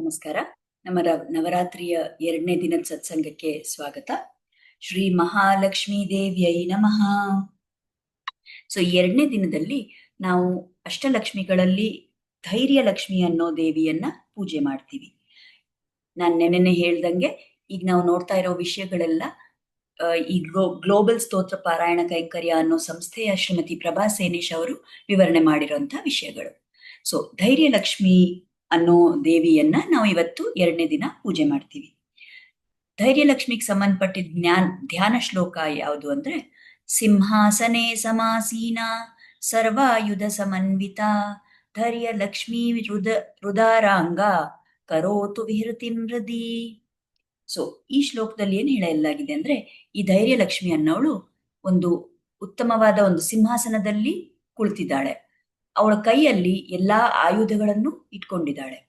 ನಮಸ್ಕಾರ. ನಮ್ಮ ನವರಾತ್ರಿಯ ಎರಡನೇ ದಿನದ ಸತ್ಸಂಗಕ್ಕೆ ಸ್ವಾಗತ. ಶ್ರೀ ಮಹಾಲಕ್ಷ್ಮೀ ದೇವಿಯೈ ನಮಃ. ಸೊ ಎರಡನೇ ದಿನದಲ್ಲಿ ನಾವು ಅಷ್ಟಲಕ್ಷ್ಮಿಗಳಲ್ಲಿ ಧೈರ್ಯ ಲಕ್ಷ್ಮಿ ಅನ್ನೋ ದೇವಿಯನ್ನ ಪೂಜೆ ಮಾಡ್ತೀವಿ. ನಾನು ನೆನೆನೆ ಹೇಳ್ದಂಗೆ ಈಗ ನಾವು ನೋಡ್ತಾ ಇರೋ ವಿಷಯಗಳೆಲ್ಲ ಈ ಗ್ಲೋ, ಗ್ಲೋಬಲ್ ಸ್ತೋತ್ರ ಪಾರಾಯಣ ಕೈಂಕರ್ಯ ಅನ್ನೋ ಸಂಸ್ಥೆಯ ಶ್ರೀಮತಿ ಪ್ರಭಾ ಸೇನೇಶ್ ಅವರು ವಿವರಣೆ ಮಾಡಿರುವಂತಹ ವಿಷಯಗಳು. ಸೊ ಧೈರ್ಯ ಲಕ್ಷ್ಮಿ ಅನ್ನೋ ದೇವಿಯನ್ನ ನಾವು ಇವತ್ತು ಎರಡನೇ ದಿನ ಪೂಜೆ ಮಾಡ್ತೀವಿ. ಧೈರ್ಯ ಲಕ್ಷ್ಮಿಗೆ ಸಂಬಂಧಪಟ್ಟಿದ ಜ್ಞಾನ, ಧ್ಯಾನ ಶ್ಲೋಕ ಯಾವುದು ಅಂದ್ರೆ, ಸಿಂಹಾಸನೆ ಸಮಾಸೀನ, ಸರ್ವಾಯುಧ ಸಮನ್ವಿತ ಧೈರ್ಯ ಲಕ್ಷ್ಮೀ ಹೃದ ಹೃದಾರಾಂಗ ಕರೋತು ವಿಹೃತಿ ಮೃದಿ. ಸೊ ಈ ಶ್ಲೋಕದಲ್ಲಿ ಏನ್ ಹೇಳಲಾಗಿದೆ ಅಂದ್ರೆ, ಈ ಧೈರ್ಯ ಲಕ್ಷ್ಮಿ ಅನ್ನೋಳು ಒಂದು ಉತ್ತಮವಾದ ಒಂದು ಸಿಂಹಾಸನದಲ್ಲಿ ಕುಳಿತಿದ್ದಾಳೆ. ಅವಳ ಕೈಯಲ್ಲಿ ಎಲ್ಲಾ ಆಯುಧಗಳನ್ನು ಇಟ್ಕೊಂಡಿದ್ದಾಳೆ.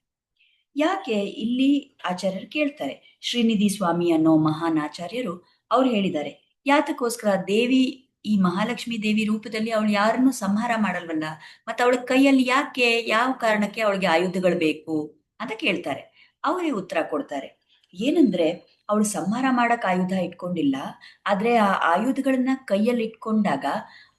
ಯಾಕೆ ಇಲ್ಲಿ ಆಚಾರ್ಯರು ಕೇಳ್ತಾರೆ? ಶ್ರೀನಿಧಿ ಸ್ವಾಮಿ ಅನ್ನೋ ಮಹಾನ್ ಆಚಾರ್ಯರು ಅವ್ರು ಹೇಳಿದ್ದಾರೆ. ಯಾತಕ್ಕೋಸ್ಕರ ದೇವಿ, ಈ ಮಹಾಲಕ್ಷ್ಮಿ ದೇವಿ ರೂಪದಲ್ಲಿ ಅವಳು ಯಾರನ್ನು ಸಂಹಾರ ಮಾಡಲ್ವಲ್ಲ? ಮತ್ತೆ ಅವಳ ಕೈಯಲ್ಲಿ ಯಾಕೆ, ಯಾವ ಕಾರಣಕ್ಕೆ ಅವಳಿಗೆ ಆಯುಧಗಳು ಬೇಕು ಅಂತ ಕೇಳ್ತಾರೆ. ಅವರೇ ಉತ್ತರ ಕೊಡ್ತಾರೆ. ಏನಂದ್ರೆ, ಅವಳು ಸಂಹಾರ ಮಾಡಕ್ ಆಯುಧ ಇಟ್ಕೊಂಡಿಲ್ಲ. ಆದ್ರೆ ಆ ಆಯುಧಗಳನ್ನ ಕೈಯಲ್ಲಿ ಇಟ್ಕೊಂಡಾಗ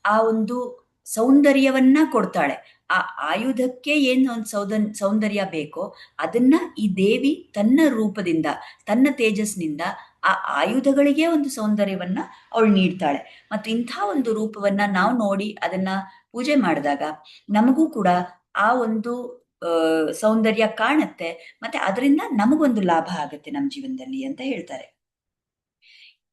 ಆ ಒಂದು ಸೌಂದರ್ಯವನ್ನ ಕೊಡ್ತಾಳೆ. ಆ ಆಯುಧಕ್ಕೆ ಏನು ಒಂದು ಸೌದ ಸೌಂದರ್ಯ ಬೇಕೋ ಅದನ್ನ ಈ ದೇವಿ ತನ್ನ ರೂಪದಿಂದ, ತನ್ನ ತೇಜಸ್ನಿಂದ ಆ ಆಯುಧಗಳಿಗೆ ಒಂದು ಸೌಂದರ್ಯವನ್ನ ಅವಳು ನೀಡ್ತಾಳೆ. ಮತ್ತು ಇಂಥ ಒಂದು ರೂಪವನ್ನ ನಾವು ನೋಡಿ ಅದನ್ನ ಪೂಜೆ ಮಾಡಿದಾಗ ನಮಗೂ ಕೂಡ ಆ ಒಂದು ಸೌಂದರ್ಯ ಕಾಣುತ್ತೆ. ಮತ್ತೆ ಅದರಿಂದ ನಮಗೊಂದು ಲಾಭ ಆಗುತ್ತೆ ನಮ್ಮ ಜೀವನದಲ್ಲಿ ಅಂತ ಹೇಳ್ತಾರೆ.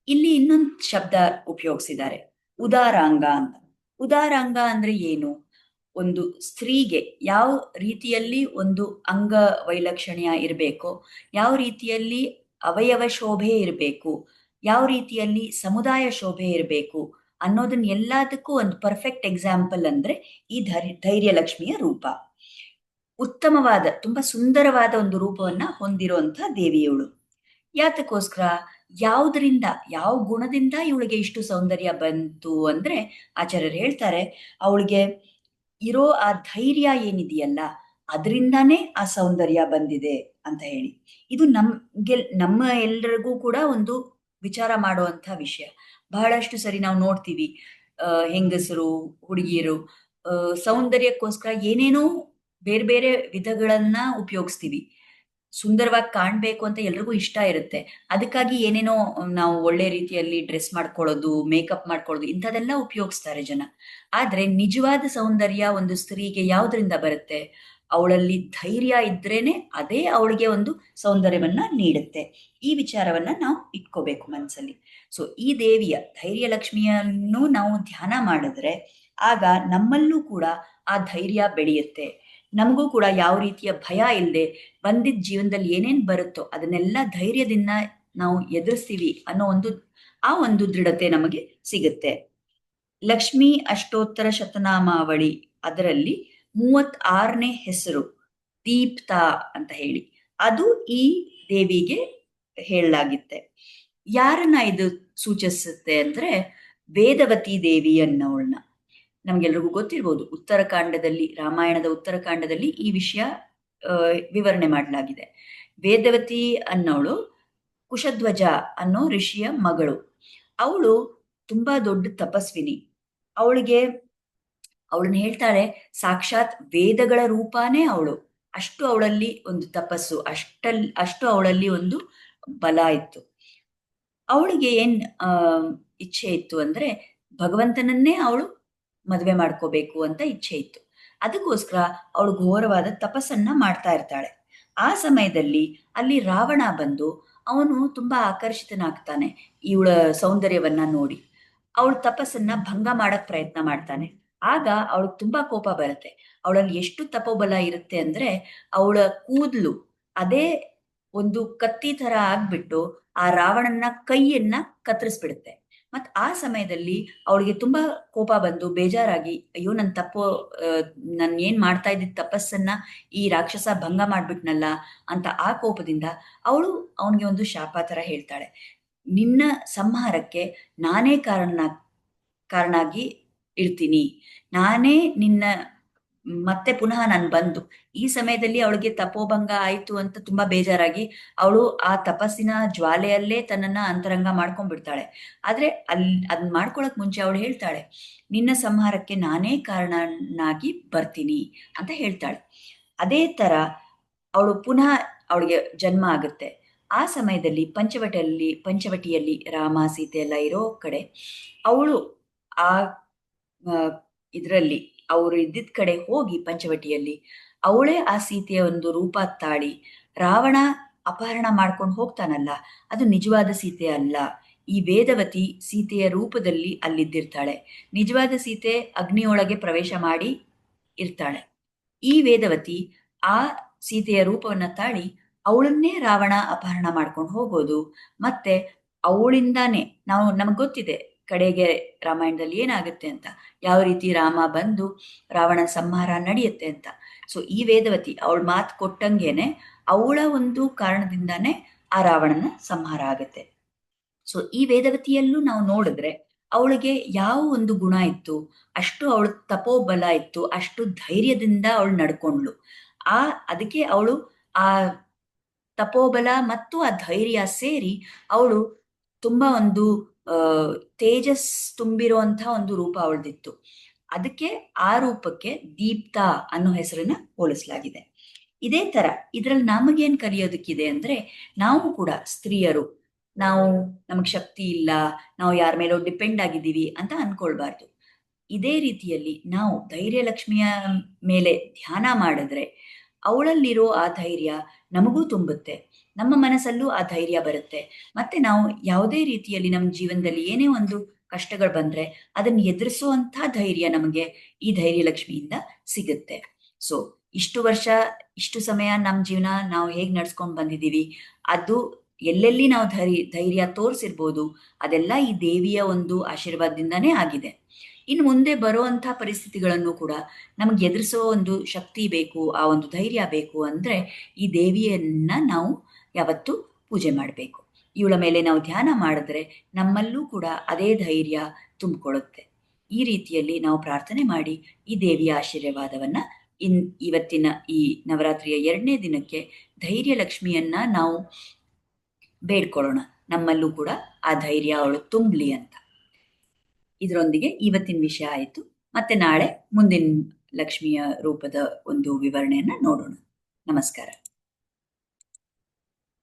ಇಲ್ಲಿ ಇನ್ನೊಂದು ಶಬ್ದ ಉಪಯೋಗಿಸಿದ್ದಾರೆ. ಉದಾರಾಂಗ ಅಂತ. ಉದಾರಾಂಗ ಅಂದ್ರೆ ಏನು? ಒಂದು ಸ್ತ್ರೀಗೆ ಯಾವ ರೀತಿಯಲ್ಲಿ ಒಂದು ಅಂಗ ವೈಲಕ್ಷಣ್ಯ ಇರಬೇಕು? ಯಾವ ರೀತಿಯಲ್ಲಿ ಅವಯವ ಶೋಭೆ ಇರಬೇಕು? ಯಾವ ರೀತಿಯಲ್ಲಿ ಸಮುದಾಯ ಶೋಭೆ ಇರಬೇಕು? ಅನ್ನೋದನ್ನ ಎಲ್ಲದಕ್ಕೂ ಒಂದು ಪರ್ಫೆಕ್ಟ್ ಎಕ್ಸಾಂಪಲ್ ಅಂದ್ರೆ ಈ ಧೈರ್ಯ ಲಕ್ಷ್ಮಿಯ ರೂಪ. ಉತ್ತಮವಾದ, ತುಂಬಾ ಸುಂದರವಾದ ಒಂದು ರೂಪವನ್ನ ಹೊಂದಿರುವಂತಹ ದೇವಿಯವಳು ಯಾತಕ್ಕೋಸ್ಕರ? ಯಾವುದರಿಂದ, ಯಾವ ಗುಣದಿಂದ ಇವಳಿಗೆ ಇಷ್ಟು ಸೌಂದರ್ಯ ಬಂತು ಅಂದ್ರೆ ಆಚಾರ್ಯರು ಹೇಳ್ತಾರೆ, ಅವಳಿಗೆ ಇರೋ ಆ ಧೈರ್ಯ ಏನಿದೆಯಲ್ಲ, ಅದರಿಂದಾನೇ ಆ ಸೌಂದರ್ಯ ಬಂದಿದೆ ಅಂತ ಹೇಳಿ. ಇದು ನಮ್ಗೆ, ನಮ್ಮ ಎಲ್ಲರಿಗೂ ಕೂಡ ಒಂದು ವಿಚಾರ ಮಾಡುವಂತ ವಿಷಯ. ಬಹಳಷ್ಟು ಸರಿ ನಾವು ನೋಡ್ತೀವಿ ಹೆಂಗಸರು, ಹುಡುಗಿಯರು ಸೌಂದರ್ಯಕ್ಕೋಸ್ಕರ ಏನೇನೋ ಬೇರೆ ಬೇರೆ ವಿಧಗಳನ್ನ ಉಪಯೋಗಿಸ್ತೀವಿ. ಸುಂದರವಾಗಿ ಕಾಣಬೇಕು ಅಂತ ಎಲ್ರಿಗೂ ಇಷ್ಟ ಇರುತ್ತೆ. ಅದಕ್ಕಾಗಿ ಏನೇನೋ ನಾವು ಒಳ್ಳೆ ರೀತಿಯಲ್ಲಿ ಡ್ರೆಸ್ ಮಾಡ್ಕೊಳ್ಳೋದು, ಮೇಕಪ್ ಮಾಡ್ಕೊಳ್ಳೋದು ಇಂಥದೆಲ್ಲ ಉಪಯೋಗಿಸ್ತಾರೆ ಜನ. ಆದ್ರೆ ನಿಜವಾದ ಸೌಂದರ್ಯ ಒಂದು ಸ್ತ್ರೀಗೆ ಯಾವುದರಿಂದ ಬರುತ್ತೆ? ಅವಳಲ್ಲಿ ಧೈರ್ಯ ಇದ್ರೇನೆ ಅದೇ ಅವಳಿಗೆ ಒಂದು ಸೌಂದರ್ಯವನ್ನ ನೀಡುತ್ತೆ. ಈ ವಿಚಾರವನ್ನ ನಾವು ಇಟ್ಕೋಬೇಕು ಮನಸ್ಸಲ್ಲಿ ಸೊ ಈ ದೇವಿಯ, ಧೈರ್ಯ ಲಕ್ಷ್ಮಿಯನ್ನು ನಾವು ಧ್ಯಾನ ಮಾಡಿದ್ರೆ ಆಗ ನಮ್ಮಲ್ಲೂ ಕೂಡ ಆ ಧೈರ್ಯ ಬೆಳೆಯುತ್ತೆ. ನಮಗೂ ಕೂಡ ಯಾವ ರೀತಿಯ ಭಯ ಇಲ್ಲದೆ ಬಂದಿದ್ದ ಜೀವನದಲ್ಲಿ ಏನೇನ್ ಬರುತ್ತೋ ಅದನ್ನೆಲ್ಲ ಧೈರ್ಯದಿಂದ ನಾವು ಎದುರಿಸ್ತೀವಿ ಅನ್ನೋ ಒಂದು, ಆ ಒಂದು ದೃಢತೆ ನಮಗೆ ಸಿಗುತ್ತೆ. ಲಕ್ಷ್ಮೀ ಅಷ್ಟೋತ್ತರ ಶತನಾಮಾವಳಿ ಅದರಲ್ಲಿ ಮೂವತ್ ಆರನೇ ಹೆಸರು ದೀಪ್ತಾ ಅಂತ ಹೇಳಿ. ಅದು ಈ ದೇವಿಗೆ ಹೇಳಲಾಗಿತ್ತೆ. ಯಾರನ್ನ ಇದು ಸೂಚಿಸುತ್ತೆ ಅಂದ್ರೆ ವೇದವತಿ ದೇವಿ ಅನ್ನೋಳನ್ನ. ನಮ್ಗೆಲ್ರಿಗೂ ಗೊತ್ತಿರ್ಬೋದು ಉತ್ತರಕಾಂಡದಲ್ಲಿ ರಾಮಾಯಣದ ಉತ್ತರಕಾಂಡದಲ್ಲಿ ಈ ವಿಷಯ ವಿವರಣೆ ಮಾಡಲಾಗಿದೆ. ವೇದವತಿ ಅನ್ನೋಳು ಕುಶಧ್ವಜ ಅನ್ನೋ ಋಷಿಯ ಮಗಳು. ಅವಳು ತುಂಬಾ ದೊಡ್ಡ ತಪಸ್ವಿನಿ. ಅವಳಿಗೆ, ಅವಳನ್ನ ಹೇಳ್ತಾಳೆ ಸಾಕ್ಷಾತ್ ವೇದಗಳ ರೂಪಾನೇ ಅವಳು. ಅಷ್ಟು ಅವಳಲ್ಲಿ ಒಂದು ತಪಸ್ಸು, ಅಷ್ಟಲ್, ಅಷ್ಟು ಅವಳಲ್ಲಿ ಒಂದು ಬಲ ಇತ್ತು. ಅವಳಿಗೆ ಏನ್ ಇಚ್ಛೆ ಇತ್ತು ಅಂದ್ರೆ ಭಗವಂತನನ್ನೇ ಅವಳು ಮದುವೆ ಮಾಡ್ಕೋಬೇಕು ಅಂತ ಇಚ್ಛೆ ಇತ್ತು. ಅದಕ್ಕೋಸ್ಕರ ಅವಳು ಘೋರವಾದ ತಪಸ್ಸನ್ನ ಮಾಡ್ತಾ ಇರ್ತಾಳೆ. ಆ ಸಮಯದಲ್ಲಿ ಅಲ್ಲಿ ರಾವಣ ಬಂದು ಅವನು ತುಂಬಾ ಆಕರ್ಷಿತನಾಗ್ತಾನೆ ಇವಳ ಸೌಂದರ್ಯವನ್ನ ನೋಡಿ. ಅವಳು ತಪಸ್ಸನ್ನ ಭಂಗ ಮಾಡಕ್ ಪ್ರಯತ್ನ ಮಾಡ್ತಾನೆ. ಆಗ ಅವಳಿಗೆ ತುಂಬಾ ಕೋಪ ಬರುತ್ತೆ. ಅವಳಲ್ಲಿ ಎಷ್ಟು ತಪೋಬಲ ಇರುತ್ತೆ ಅಂದ್ರೆ ಅವಳ ಕೂದಲು ಅದೇ ಒಂದು ಕತ್ತಿ ತರ ಆಗ್ಬಿಟ್ಟು ಆ ರಾವಣನ ಕೈಯನ್ನ ಕತ್ತರಿಸ್ಬಿಡುತ್ತೆ. ಮತ್ ಆ ಸಮಯದಲ್ಲಿ ಅವಳಿಗೆ ತುಂಬಾ ಕೋಪ ಬಂದು ಬೇಜಾರಾಗಿ, ಅಯ್ಯೋ, ನನ್ ತಪ್ಪು ನನ್ ಏನ್ ಮಾಡ್ತಾ ಇದ್ದಿದ್ ತಪಸ್ಸನ್ನ ಈ ರಾಕ್ಷಸ ಭಂಗ ಮಾಡ್ಬಿಟ್ನಲ್ಲ ಅಂತ ಆ ಕೋಪದಿಂದ ಅವಳು ಅವನಿಗೆ ಒಂದು ಶಾಪ ತರ ಹೇಳ್ತಾಳೆ. ನಿನ್ನ ಸಂಹಾರಕ್ಕೆ ನಾನೇ ಕಾರಣ ಕಾರಣಾಗಿ ಇರ್ತೀನಿ ನಾನೇ ನಿನ್ನ ಮತ್ತೆ ಪುನಃ ನಾನು ಬಂದು. ಈ ಸಮಯದಲ್ಲಿ ಅವಳಿಗೆ ತಪೋಭಂಗ ಆಯ್ತು ಅಂತ ತುಂಬಾ ಬೇಜಾರಾಗಿ, ಅವಳು ಆ ತಪಸ್ಸಿನ ಜ್ವಾಲೆಯಲ್ಲೇ ತನ್ನನ್ನ ಅಂತರಂಗ ಮಾಡ್ಕೊಂಡ್ಬಿಡ್ತಾಳೆ. ಆದ್ರೆ ಅಲ್ಲಿ, ಅದ್ ಮಾಡ್ಕೊಳಕ್ ಮುಂಚೆ ಅವಳು ಹೇಳ್ತಾಳೆ, ನಿನ್ನ ಸಂಹಾರಕ್ಕೆ ನಾನೇ ಕಾರಣನಾಗಿ ಬರ್ತೀನಿ ಅಂತ ಹೇಳ್ತಾಳೆ. ಅದೇ ತರ ಅವಳು ಪುನಃ ಅವಳಿಗೆ ಜನ್ಮ ಆಗುತ್ತೆ. ಆ ಸಮಯದಲ್ಲಿ ಪಂಚವಟಿಯಲ್ಲಿ ಪಂಚವಟಿಯಲ್ಲಿ ರಾಮ, ಸೀತೆ ಎಲ್ಲ ಇರೋ ಕಡೆ, ಅವಳು ಆ, ಇದರಲ್ಲಿ ಅವರು ಇದ್ದಿದ್ದ ಕಡೆ ಹೋಗಿ ಪಂಚವಟಿಯಲ್ಲಿ. ಅವಳೇ ಆ ಸೀತೆಯ ಒಂದು ರೂಪ ತಾಳಿ. ರಾವಣ ಅಪಹರಣ ಮಾಡ್ಕೊಂಡು ಹೋಗ್ತಾನಲ್ಲ, ಅದು ನಿಜವಾದ ಸೀತೆ ಅಲ್ಲ. ಈ ವೇದವತಿ ಸೀತೆಯ ರೂಪದಲ್ಲಿ ಅಲ್ಲಿದ್ದಿರ್ತಾಳೆ. ನಿಜವಾದ ಸೀತೆ ಅಗ್ನಿಯೊಳಗೆ ಪ್ರವೇಶ ಮಾಡಿ ಇರ್ತಾಳೆ. ಈ ವೇದವತಿ ಆ ಸೀತೆಯ ರೂಪವನ್ನ ತಾಳಿ ಅವಳನ್ನೇ ರಾವಣ ಅಪಹರಣ ಮಾಡ್ಕೊಂಡು ಹೋಗೋದು. ಮತ್ತೆ ಅವಳಿಂದಾನೇ, ನಾವು ನಮಗೆ ಗೊತ್ತಿದೆ ಕಡೆಗೆ ರಾಮಾಯಣದಲ್ಲಿ ಏನಾಗುತ್ತೆ ಅಂತ? ಯಾವ ರೀತಿ ರಾಮ ಬಂದು ರಾವಣ ಸಂಹಾರ ನಡೆಯುತ್ತೆ ಅಂತ? ಸೊ ಈ ವೇದವತಿ ಅವಳ ಮಾತು ಕೊಟ್ಟಂಗೇನೆ ಅವಳ ಒಂದು ಕಾರಣದಿಂದಾನೇ ಆ ರಾವಣನ ಸಂಹಾರ ಆಗುತ್ತೆ. ಸೊ ಈ ವೇದವತಿಯಲ್ಲೂ ನಾವು ನೋಡಿದ್ರೆ ಅವಳಿಗೆ ಯಾವ ಒಂದು ಗುಣ ಇತ್ತು? ಅಷ್ಟು ಅವಳ ತಪೋಬಲ ಇತ್ತು, ಅಷ್ಟು ಧೈರ್ಯದಿಂದ ಅವಳು ನಡ್ಕೊಂಡ್ಳು. ಆ, ಅದಕ್ಕೆ ಅವಳು ಆ ತಪೋಬಲ ಮತ್ತು ಆ ಧೈರ್ಯ ಸೇರಿ ಅವಳು ತುಂಬಾ ಒಂದು ತೇಜಸ್ ತುಂಬಿರುವಂತಹ ಒಂದು ರೂಪ ಅವಳದಿತ್ತು. ಅದಕ್ಕೆ ಆ ರೂಪಕ್ಕೆ ದೀಪ್ತಾ ಅನ್ನೋ ಹೆಸರನ್ನ ಹೋಲಿಸಲಾಗಿದೆ. ಇದೇ ತರ ಇದ್ರಲ್ಲಿ ನಮಗೇನ್ ಕರೆಯೋದಕ್ಕಿದೆ ಅಂದ್ರೆ ನಾವು ಕೂಡ ಸ್ತ್ರೀಯರು, ನಾವು ನಮಗ್ ಶಕ್ತಿ ಇಲ್ಲ, ನಾವು ಯಾರ ಮೇಲೋ ಡಿಪೆಂಡ್ ಆಗಿದ್ದೀವಿ ಅಂತ ಅನ್ಕೊಳ್ಬಾರ್ದು. ಇದೇ ರೀತಿಯಲ್ಲಿ ನಾವು ಧೈರ್ಯ ಲಕ್ಷ್ಮಿಯ ಮೇಲೆ ಧ್ಯಾನ ಮಾಡಿದ್ರೆ ಅವಳಲ್ಲಿರೋ ಆ ಧೈರ್ಯ ನಮಗೂ ತುಂಬುತ್ತೆ. ನಮ್ಮ ಮನಸ್ಸಲ್ಲೂ ಆ ಧೈರ್ಯ ಬರುತ್ತೆ. ಮತ್ತೆ ನಾವು ಯಾವುದೇ ರೀತಿಯಲ್ಲಿ ನಮ್ಮ ಜೀವನದಲ್ಲಿ ಏನೇ ಒಂದು ಕಷ್ಟಗಳು ಬಂದ್ರೆ ಅದನ್ನು ಎದುರಿಸುವಂತ ಧೈರ್ಯ ನಮಗೆ ಈ ಧೈರ್ಯ ಲಕ್ಷ್ಮಿಯಿಂದ ಸಿಗುತ್ತೆ. ಸೊ ಇಷ್ಟು ವರ್ಷ, ಇಷ್ಟು ಸಮಯ ನಮ್ಮ ಜೀವನ ನಾವು ಹೇಗೆ ನಡ್ಸ್ಕೊಂಡ್ ಬಂದಿದ್ದೀವಿ, ಅದು ಎಲ್ಲೆಲ್ಲಿ ನಾವು ಧೈರ್ಯ ಧೈರ್ಯ ತೋರಿಸಿರ್ಬೋದು, ಅದೆಲ್ಲ ಈ ದೇವಿಯ ಒಂದು ಆಶೀರ್ವಾದದಿಂದಾನೇ ಆಗಿದೆ. ಇನ್ನು ಮುಂದೆ ಬರುವಂಥ ಪರಿಸ್ಥಿತಿಗಳನ್ನು ಕೂಡ ನಮ್ಗೆ ಎದುರಿಸೋ ಒಂದು ಶಕ್ತಿ ಬೇಕು, ಆ ಒಂದು ಧೈರ್ಯ ಬೇಕು ಅಂದ್ರೆ ಈ ದೇವಿಯನ್ನ ನಾವು ಯಾವತ್ತು ಪೂಜೆ ಮಾಡಬೇಕು. ಇವಳ ಮೇಲೆ ನಾವು ಧ್ಯಾನ ಮಾಡಿದ್ರೆ ನಮ್ಮಲ್ಲೂ ಕೂಡ ಅದೇ ಧೈರ್ಯ ತುಂಬಿಕೊಳ್ಳುತ್ತೆ. ಈ ರೀತಿಯಲ್ಲಿ ನಾವು ಪ್ರಾರ್ಥನೆ ಮಾಡಿ ಈ ದೇವಿಯ ಆಶೀರ್ವಾದವನ್ನ ಇನ್ ಇವತ್ತಿನ ಈ ನವರಾತ್ರಿಯ ಎರಡನೇ ದಿನಕ್ಕೆ ಧೈರ್ಯ ಲಕ್ಷ್ಮಿಯನ್ನ ನಾವು ಬೇಡ್ಕೊಳ್ಳೋಣ. ನಮ್ಮಲ್ಲೂ ಕೂಡ ಆ ಧೈರ್ಯ ಅವಳು ತುಂಬಲಿ ಅಂತ. ಇದರೊಂದಿಗೆ ಇವತ್ತಿನ ವಿಷಯ ಆಯಿತು. ಮತ್ತೆ ನಾಳೆ ಮುಂದಿನ ಲಕ್ಷ್ಮಿಯ ರೂಪದ ಒಂದು ವಿವರಣೆಯನ್ನು ನೋಡೋಣ. ನಮಸ್ಕಾರ.